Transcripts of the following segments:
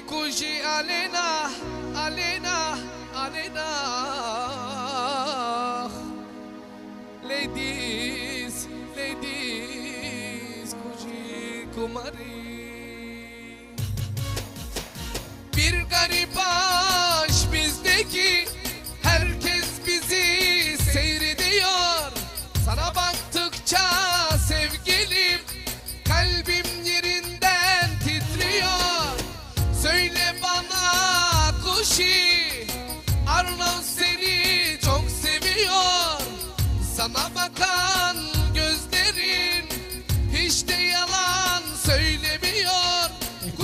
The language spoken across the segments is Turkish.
kushi Alena, Alena, Alena. Ladies, ladies, kushi kumari. Bir garip aşk bizdeki Herkes bizi seyrediyor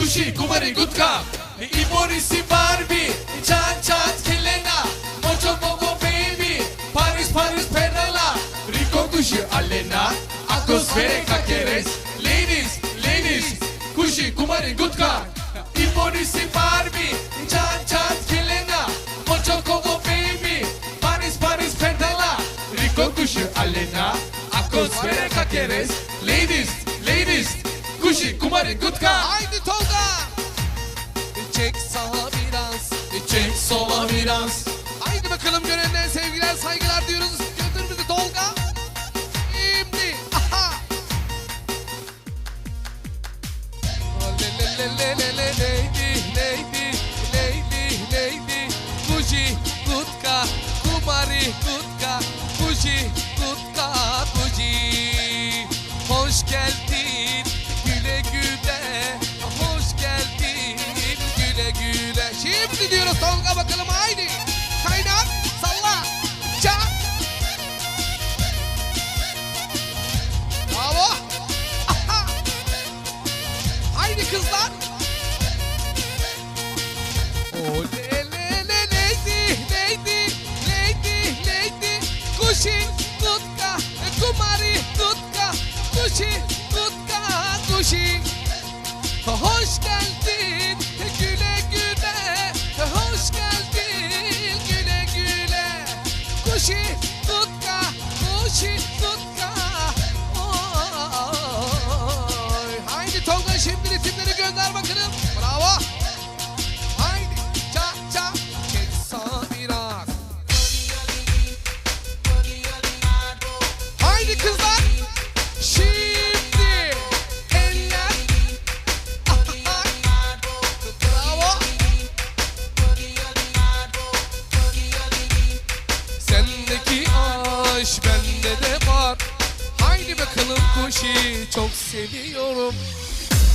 Kushi, Kumari, Gutka. I Morisi Barbie Chan Chan Kelena Mocho Coco Baby Paris Paris Perala Rico Kushi Alena. Atmosfere Kakeres Ladies, ladies Kushi, Kumari, Gutka. I Morisi Barbie Chan Chan Kelena Mocho Coco Baby Paris Paris Perala Rico Kushi Alena. Atmosfere Kakeres Ladies, ladies Kushi, Kumari, Gutka. Haydi Tolga. Çek sağa biraz Çek sola biraz. Haydi bakalım gönülden sevgiler saygılar diyoruz. Götür bizi Tolga. Şimdi aha. Le le le le le le kızlar O le le le lady lady lady lady Kuşi tutka kumari tutka Kuşi tutka kuşi Hoş geldin güle güle Hoş geldin güle güle Kuşi tutka kuşi tutka ritimleri gönder bakalım. Bravo. Haydi. Çak çak. Çek sağa Haydi kızlar. Şimdi Eller. Bravo. Sendeki aşk bende de var. Haydi bakalım kuşi çok seviyorum